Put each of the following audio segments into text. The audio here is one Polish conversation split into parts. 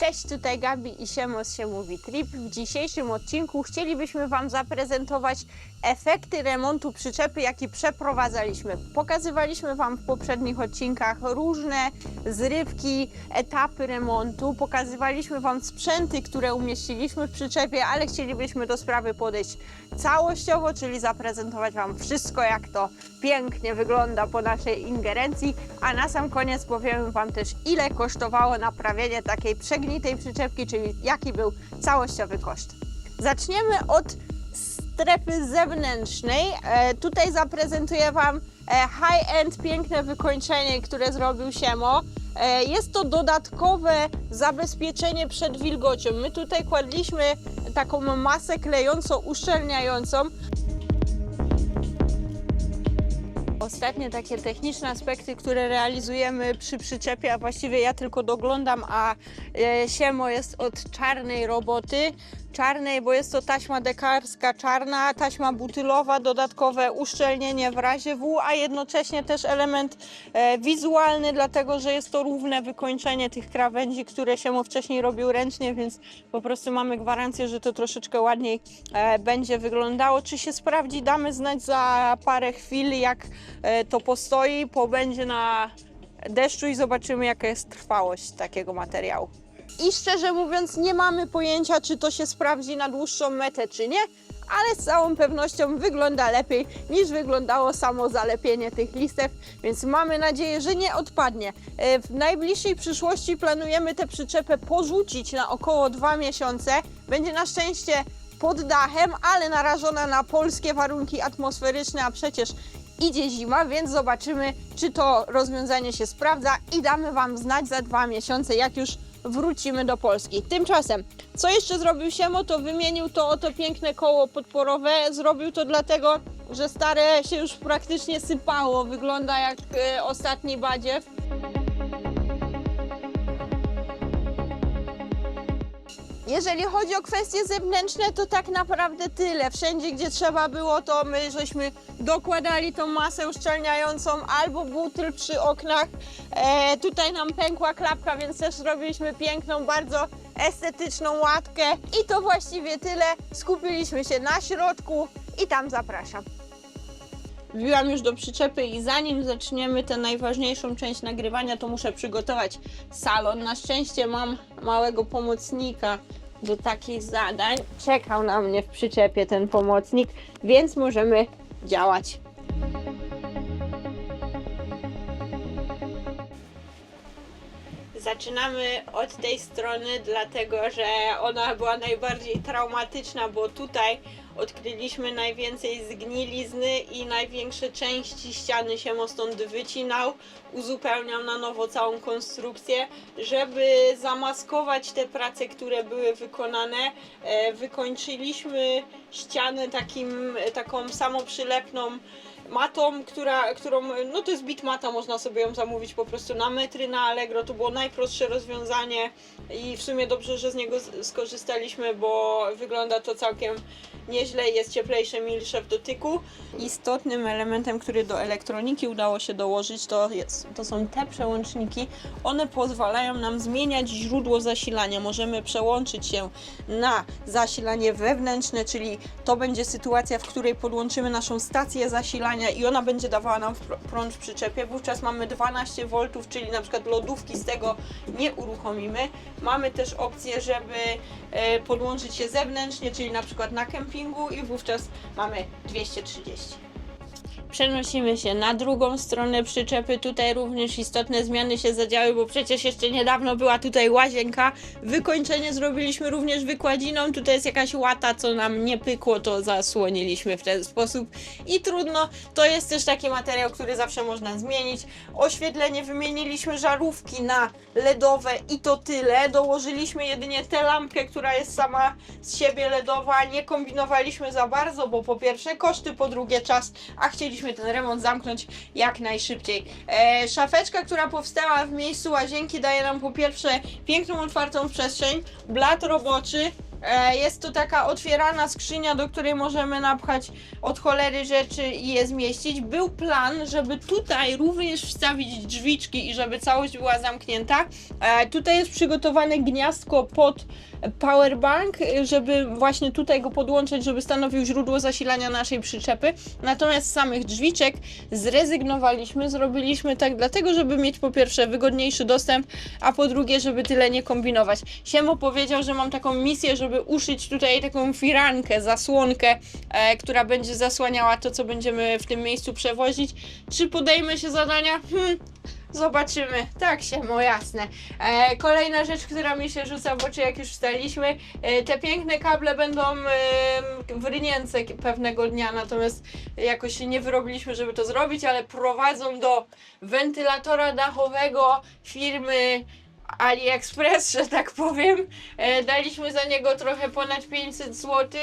Cześć, tutaj Gabi i Siemo z Siemu Trip. W dzisiejszym odcinku chcielibyśmy Wam zaprezentować efekty remontu przyczepy, jaki przeprowadzaliśmy. Pokazywaliśmy Wam w poprzednich odcinkach różne zrywki, etapy remontu. Pokazywaliśmy Wam sprzęty, które umieściliśmy w przyczepie, ale chcielibyśmy do sprawy podejść całościowo, czyli zaprezentować Wam wszystko, jak to pięknie wygląda po naszej ingerencji, a na sam koniec powiemy Wam też, ile kosztowało naprawienie takiej przegnitej przyczepki, czyli jaki był całościowy koszt. Zaczniemy od strefy zewnętrznej. E, tutaj zaprezentuję Wam e, high-end, piękne wykończenie, które zrobił Siemo. E, jest to dodatkowe zabezpieczenie przed wilgocią. My tutaj kładliśmy taką masę klejącą, uszczelniającą, Ostatnie takie techniczne aspekty, które realizujemy przy przyczepie, a właściwie ja tylko doglądam, a e, Siemo jest od czarnej roboty. Czarnej, bo jest to taśma dekarska czarna, taśma butylowa, dodatkowe uszczelnienie w razie W, a jednocześnie też element e, wizualny, dlatego że jest to równe wykończenie tych krawędzi, które Siemo wcześniej robił ręcznie, więc po prostu mamy gwarancję, że to troszeczkę ładniej e, będzie wyglądało. Czy się sprawdzi, damy znać za parę chwil, jak e, to postoi, pobędzie na deszczu i zobaczymy, jaka jest trwałość takiego materiału. I szczerze mówiąc, nie mamy pojęcia, czy to się sprawdzi na dłuższą metę, czy nie, ale z całą pewnością wygląda lepiej niż wyglądało samo zalepienie tych listew, więc mamy nadzieję, że nie odpadnie. E, W najbliższej przyszłości planujemy tę przyczepę porzucić na około dwa miesiące. Będzie na szczęście pod dachem, ale narażona na polskie warunki atmosferyczne, a przecież idzie zima, więc zobaczymy, czy to rozwiązanie się sprawdza i damy Wam znać za dwa miesiące, jak już wrócimy do Polski. Tymczasem, co jeszcze zrobił Siemo, to wymienił to oto piękne koło podporowe. Zrobił to dlatego, że stare się już praktycznie sypało. Wygląda jak e, ostatni badziew. Jeżeli chodzi o kwestie zewnętrzne, to tak naprawdę tyle. Wszędzie, gdzie trzeba było, to my żeśmy dokładali tą masę uszczelniającą albo butyl przy oknach. E, tutaj nam pękła klapka, więc też zrobiliśmy piękną, bardzo estetyczną łatkę. I to właściwie tyle. Skupiliśmy się na środku i tam zapraszam. Wbiłam już do przyczepy i zanim zaczniemy tę najważniejszą część nagrywania, to muszę przygotować salon. Na szczęście mam małego pomocnika do takich zadań. Czekał na mnie w przyczepie ten pomocnik, więc możemy działać. Zaczynamy od tej strony, dlatego że ona była najbardziej traumatyczna, bo tutaj odkryliśmy najwięcej zgnilizny i największe części ściany się stąd wycinał. Uzupełniał na nowo całą konstrukcję, żeby zamaskować te prace, które były wykonane. E, wykończyliśmy ścianę takim, taką samoprzylepną matą, która, którą, no to jest bitmata, można sobie ją zamówić po prostu na metry na Allegro, to było najprostsze rozwiązanie i w sumie dobrze, że z niego skorzystaliśmy, bo wygląda to całkiem nieźle, jest cieplejsze, milsze w dotyku. Istotnym elementem, który do elektroniki udało się dołożyć, to, jest, to są te przełączniki. One pozwalają nam zmieniać źródło zasilania. Możemy przełączyć się na zasilanie wewnętrzne, czyli to będzie sytuacja, w której podłączymy naszą stację zasilania i ona będzie dawała nam pr- prąd w przyczepie. Wówczas mamy 12 V, czyli na przykład lodówki z tego nie uruchomimy. Mamy też opcję, żeby e, podłączyć się zewnętrznie, czyli na przykład na kempingu i wówczas mamy 230. Przenosimy się na drugą stronę przyczepy. Tutaj również istotne zmiany się zadziały, bo przecież jeszcze niedawno była tutaj łazienka. Wykończenie zrobiliśmy również wykładziną. Tutaj jest jakaś łata, co nam nie pykło, to zasłoniliśmy w ten sposób. I trudno, to jest też taki materiał, który zawsze można zmienić. Oświetlenie wymieniliśmy żarówki na LEDowe i to tyle. Dołożyliśmy jedynie tę lampkę, która jest sama z siebie LEDowa. Nie kombinowaliśmy za bardzo, bo po pierwsze koszty, po drugie czas, a chcieliśmy ten remont zamknąć jak najszybciej. E, szafeczka, która powstała w miejscu łazienki daje nam po pierwsze piękną, otwartą przestrzeń, blat roboczy, E, Jest to taka otwierana skrzynia, do której możemy napchać od cholery rzeczy i je zmieścić. Był plan, żeby tutaj również wstawić drzwiczki i żeby całość była zamknięta. E, Tutaj jest przygotowane gniazdko pod powerbank, żeby właśnie tutaj go podłączyć, żeby stanowił źródło zasilania naszej przyczepy. Natomiast samych drzwiczek zrezygnowaliśmy, zrobiliśmy tak dlatego, żeby mieć po pierwsze wygodniejszy dostęp, a po drugie, żeby tyle nie kombinować. Siemo powiedział, że mam taką misję, żeby uszyć tutaj taką firankę, zasłonkę, e, która będzie zasłaniała to, co będziemy w tym miejscu przewozić. Czy podejmę się zadania? Hmm, Zobaczymy. Tak się, mo jasne. E, kolejna rzecz, która mi się rzuca w oczy, jak już wstaliśmy, e, te piękne kable będą e, w rynience pewnego dnia, natomiast jakoś nie wyrobiliśmy, żeby to zrobić, ale prowadzą do wentylatora dachowego firmy AliExpress, że tak powiem. E, daliśmy za niego trochę ponad 500 zł.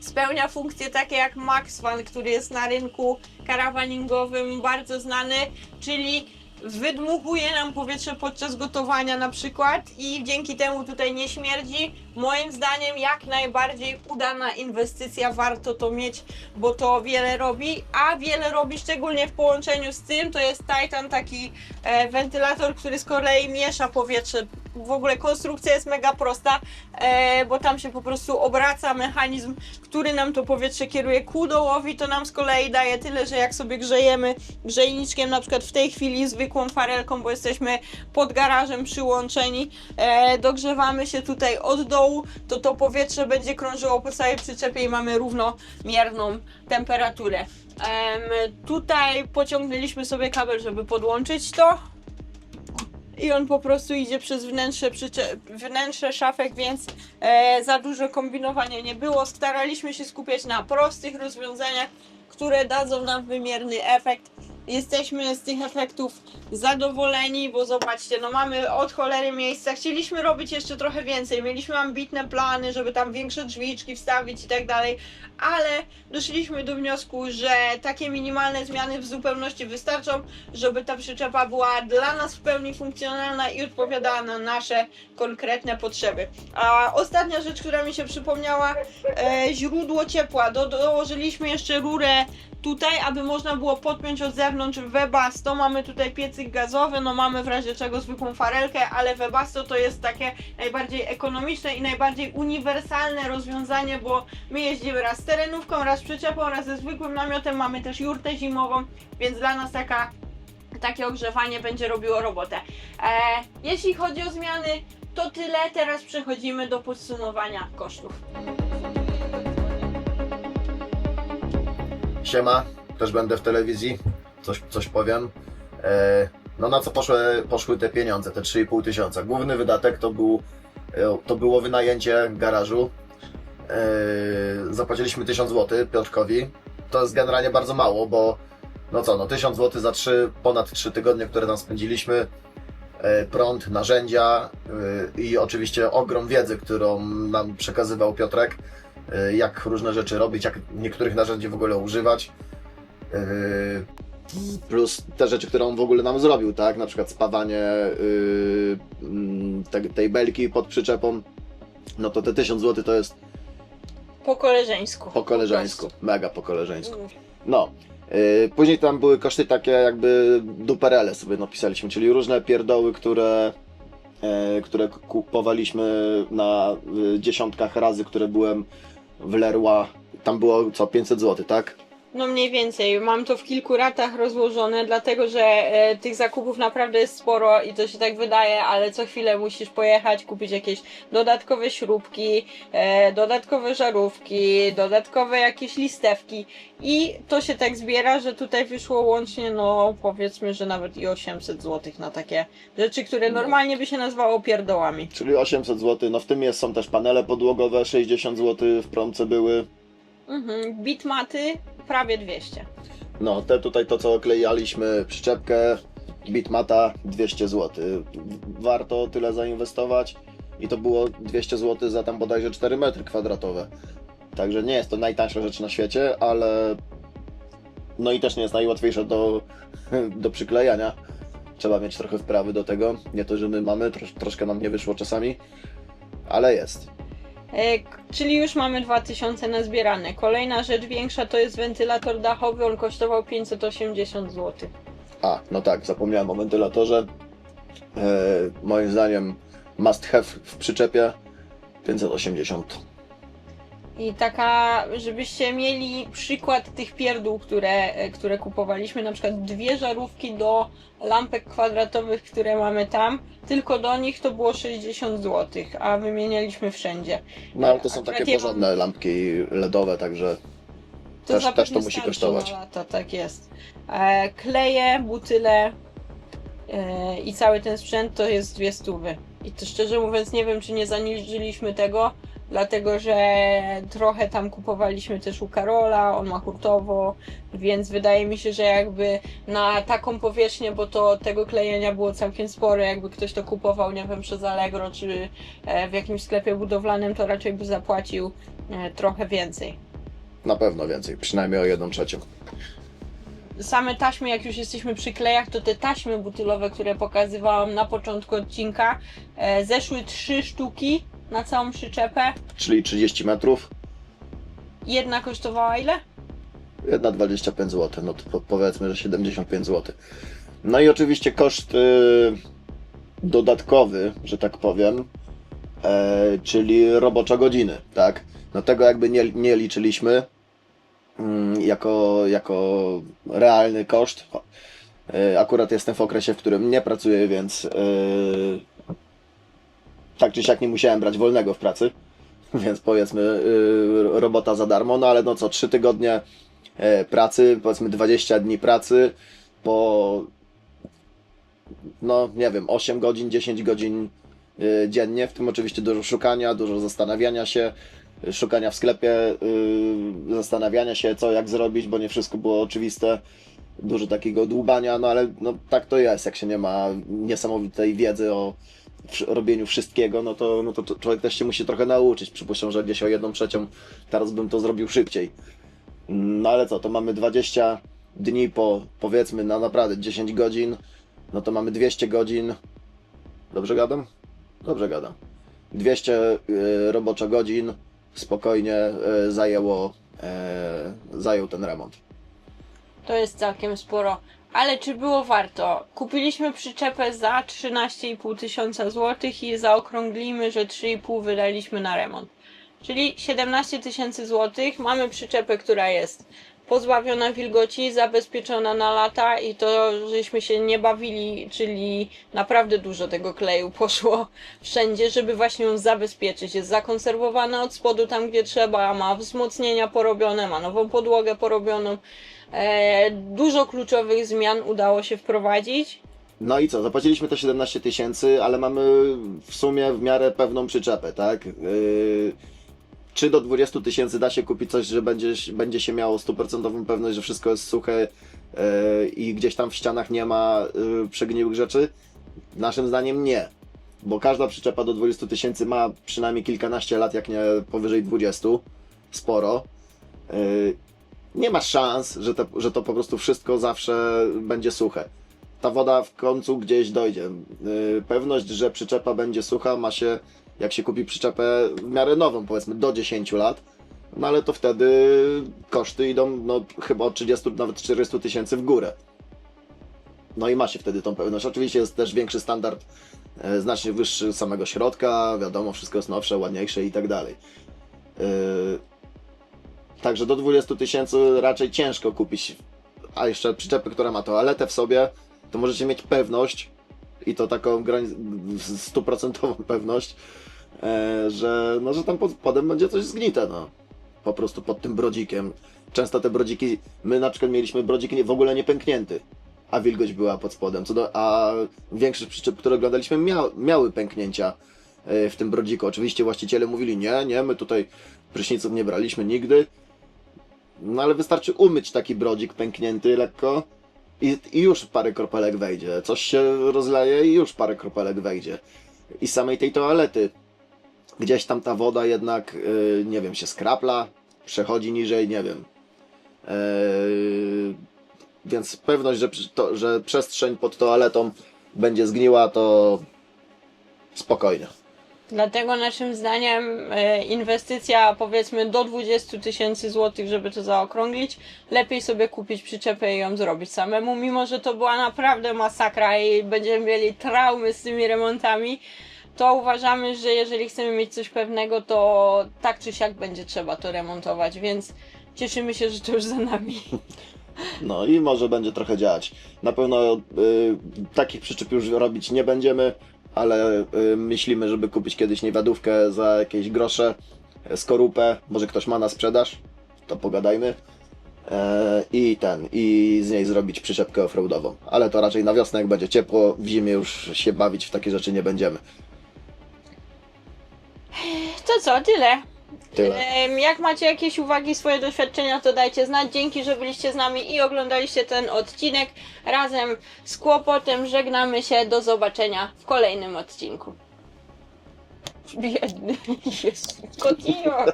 Spełnia funkcje takie jak Maxvan, który jest na rynku karawaningowym bardzo znany, czyli wydmuchuje nam powietrze podczas gotowania na przykład i dzięki temu tutaj nie śmierdzi. Moim zdaniem jak najbardziej udana inwestycja, warto to mieć, bo to wiele robi, a wiele robi szczególnie w połączeniu z tym, to jest Titan taki e, wentylator, który z kolei miesza powietrze. W ogóle konstrukcja jest mega prosta, e, bo tam się po prostu obraca mechanizm, który nam to powietrze kieruje ku dołowi, to nam z kolei daje tyle, że jak sobie grzejemy grzejniczkiem, na przykład w tej chwili zwykłą farelką, bo jesteśmy pod garażem przyłączeni, e, dogrzewamy się tutaj od dołu, to to powietrze będzie krążyło po całej przyczepie i mamy równomierną temperaturę. Em, tutaj pociągnęliśmy sobie kabel, żeby podłączyć to i on po prostu idzie przez wnętrze, wnętrze szafek, więc e, za dużo kombinowania nie było. Staraliśmy się skupiać na prostych rozwiązaniach, które dadzą nam wymierny efekt. Jesteśmy z tych efektów zadowoleni, bo zobaczcie, no mamy od cholery miejsca. Chcieliśmy robić jeszcze trochę więcej. Mieliśmy ambitne plany, żeby tam większe drzwiczki wstawić i tak dalej, ale doszliśmy do wniosku, że takie minimalne zmiany w zupełności wystarczą, żeby ta przyczepa była dla nas w pełni funkcjonalna i odpowiadała na nasze konkretne potrzeby. A ostatnia rzecz, która mi się przypomniała, e, źródło ciepła. Do, dołożyliśmy jeszcze rurę tutaj, aby można było podpiąć od zewnątrz Webasto. Mamy tutaj piecyk gazowy, no mamy w razie czego zwykłą farelkę, ale Webasto to jest takie najbardziej ekonomiczne i najbardziej uniwersalne rozwiązanie, bo my jeździmy raz z terenówką, raz z przyczepą, raz ze zwykłym namiotem, mamy też jurtę zimową, więc dla nas taka, takie ogrzewanie będzie robiło robotę. E, jeśli chodzi o zmiany, to tyle. Teraz przechodzimy do podsumowania kosztów. Siema, też będę w telewizji, coś, coś powiem. E, no na co poszły, poszły te pieniądze, te 3,5 tysiąca? Główny wydatek to, był, e, to było wynajęcie garażu. E, zapłaciliśmy 1000 zł Piotrkowi. To jest generalnie bardzo mało, bo no co, no 1000 zł za 3, ponad 3 tygodnie, które tam spędziliśmy. Prąd, narzędzia i oczywiście ogrom wiedzy, którą nam przekazywał Piotrek jak różne rzeczy robić, jak niektórych narzędzi w ogóle używać. y, Plus te rzeczy, które on w ogóle nam zrobił, tak? Na przykład spawanie y, mm, te, tej belki pod przyczepą. No to te 1000 zł to jest Po koleżeńsku. po koleżeńsku, mega po koleżeńsku. Mm. No. y, Później tam były koszty takie jakby duperele sobie napisaliśmy, czyli różne pierdoły, które, e, które kupowaliśmy na y, dziesiątkach razy, które byłem w. Tam było co 500 zł, tak? No mniej więcej. Mam to w kilku ratach rozłożone, dlatego że e, tych zakupów naprawdę jest sporo i to się tak wydaje, ale co chwilę musisz pojechać, kupić jakieś dodatkowe śrubki, e, dodatkowe żarówki, dodatkowe jakieś listewki i to się tak zbiera, że tutaj wyszło łącznie, no powiedzmy, że nawet i 800 zł na takie rzeczy, które normalnie by się nazywało pierdołami. Czyli 800 zł. No w tym jest, są też panele podłogowe, 60 zł w promce były. Mhm. Bitmaty prawie 200. No, te tutaj to co klejaliśmy, przyczepkę, bitmata 200 zł. Warto tyle zainwestować i to było 200 zł za tam bodajże 4 metry kwadratowe. Także nie jest to najtańsza rzecz na świecie, ale no i też nie jest najłatwiejsza do, do przyklejania. Trzeba mieć trochę wprawy do tego. Nie to, że my mamy, trosz, troszkę nam nie wyszło czasami, ale jest. E, czyli już mamy 2000 nazbierane. Kolejna rzecz większa to jest wentylator dachowy, on kosztował 580 zł. A, no tak, zapomniałem o wentylatorze. E, moim zdaniem must have w przyczepie 580. I taka, żebyście mieli przykład tych pierdół, które, które kupowaliśmy, na przykład dwie żarówki do lampek kwadratowych, które mamy tam, tylko do nich to było 60 zł, a wymienialiśmy wszędzie. No ale to są Akurat takie ja porządne lampki LEDowe, także To Też- zapewne też to musi starczy kosztować. Na lata, tak jest. E, kleje, butyle e, i cały ten sprzęt to jest dwie stówy. I to szczerze mówiąc nie wiem, czy nie zaniżyliśmy tego, dlatego że trochę tam kupowaliśmy też u Karola, on ma hurtowo, więc wydaje mi się, że jakby na taką powierzchnię, bo to tego klejenia było całkiem spore, jakby ktoś to kupował, nie wiem, przez Allegro czy e, w jakimś sklepie budowlanym, to raczej by zapłacił e, trochę więcej. na pewno więcej, przynajmniej o jedną trzecią. same taśmy, jak już jesteśmy przy klejach, to te taśmy butylowe, które pokazywałam na początku odcinka, e, zeszły trzy sztuki na całą przyczepę. Czyli 30 metrów, Jedna kosztowała ile? jedna 25 zł, no to po, powiedzmy, że 75 zł. No i oczywiście koszt y, dodatkowy, że tak powiem, e, czyli robocza godziny, tak? No tego jakby nie, nie liczyliśmy mm, jako, jako realny koszt. E, Akurat jestem w okresie, w którym nie pracuję, więc e, tak czy siak nie musiałem brać wolnego w pracy, więc powiedzmy y, robota za darmo, no ale no co, 3 tygodnie e, pracy, powiedzmy 20 dni pracy po no nie wiem, 8 godzin, 10 godzin y, dziennie, w tym oczywiście dużo szukania, dużo zastanawiania się, szukania w sklepie, y, zastanawiania się co, jak zrobić, bo nie wszystko było oczywiste, dużo takiego dłubania, no ale no, tak to jest, jak się nie ma niesamowitej wiedzy o wsz- robieniu wszystkiego, no to, no to człowiek też się musi trochę nauczyć. Przypuszczam, że gdzieś o jedną trzecią teraz bym to zrobił szybciej. No ale co, to mamy 20 dni po powiedzmy na naprawdę 10 godzin, no to mamy 200 godzin. Dobrze gadam? Dobrze gadam. 200 y, roboczo godzin spokojnie y, zajęło, y, zajął ten remont. To jest całkiem sporo. Ale czy było warto? Kupiliśmy przyczepę za 13,5 tysiąca złotych i zaokrąglimy, że 3,5 wydaliśmy na remont. Czyli 17 tysięcy złotych. Mamy przyczepę, która jest pozbawiona wilgoci, zabezpieczona na lata i to żeśmy się nie bawili, czyli naprawdę dużo tego kleju poszło wszędzie, żeby właśnie ją zabezpieczyć. Jest zakonserwowana od spodu tam, gdzie trzeba, ma wzmocnienia porobione, ma nową podłogę porobioną. E, dużo kluczowych zmian udało się wprowadzić. No i co, zapłaciliśmy te 17 tysięcy, ale mamy w sumie w miarę pewną przyczepę, tak? Yy, czy do 20 tysięcy da się kupić coś, że będzie, będzie się miało stuprocentową pewność, że wszystko jest suche yy, i gdzieś tam w ścianach nie ma yy, przegniłych rzeczy? Naszym zdaniem nie, bo każda przyczepa do 20 tysięcy ma przynajmniej kilkanaście lat, jak nie powyżej 20, sporo. Yy, nie ma szans, że, że to po prostu wszystko zawsze będzie suche ta woda w końcu gdzieś dojdzie. Yy, Pewność, że przyczepa będzie sucha ma się, jak się kupi przyczepę w miarę nową, powiedzmy do 10 lat, no ale to wtedy koszty idą no, chyba od 30, nawet 40 tysięcy w górę. No i ma się wtedy tą pewność. Oczywiście jest też większy standard, e, znacznie wyższy samego środka, wiadomo, wszystko jest nowsze, ładniejsze i tak dalej. Także do 20 tysięcy raczej ciężko kupić, a jeszcze przyczepy, która ma toaletę w sobie, to możecie mieć pewność i to taką stuprocentową pewność, e, że, no, że tam pod spodem będzie coś zgnite, no. Po prostu pod tym brodzikiem. Często te brodziki, my na przykład mieliśmy brodzik w ogóle nie pęknięty, a wilgoć była pod spodem. Co do, a większość przyczep, które oglądaliśmy, mia, miały pęknięcia e, w tym brodziku. Oczywiście właściciele mówili, nie, nie, my tutaj pryszniców nie braliśmy nigdy. No ale wystarczy umyć taki brodzik pęknięty lekko i, i już parę kropelek wejdzie. Coś się rozleje i już parę kropelek wejdzie. I samej tej toalety gdzieś tam ta woda jednak, yy, nie wiem, się skrapla, przechodzi niżej, nie wiem. Yy, więc pewność, że, to, że przestrzeń pod toaletą będzie zgniła, to spokojnie. Dlatego naszym zdaniem e, inwestycja powiedzmy do 20 tysięcy złotych, żeby to zaokrąglić, lepiej sobie kupić przyczepę i ją zrobić samemu, mimo że to była naprawdę masakra i będziemy mieli traumy z tymi remontami, to uważamy, że jeżeli chcemy mieć coś pewnego, to tak czy siak będzie trzeba to remontować, więc cieszymy się, że to już za nami. No i może będzie trochę działać. Na pewno y, takich przyczep już robić nie będziemy, ale y, myślimy, żeby kupić kiedyś niewiadówkę za jakieś grosze, e, skorupę, może ktoś ma na sprzedaż, to pogadajmy. E, I ten, i z niej zrobić przyczepkę offroadową. Ale to raczej na wiosnę, jak będzie ciepło, w zimie już się bawić w takie rzeczy nie będziemy. To co, tyle. Tyle. Em, Jak macie jakieś uwagi, swoje doświadczenia, to dajcie znać. Dzięki, że byliście z nami i oglądaliście ten odcinek. Razem z kłopotem żegnamy się. Do zobaczenia w kolejnym odcinku. Biedny. Jezu, kotio.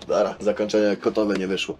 Dobra, zakończenie kotowe nie wyszło.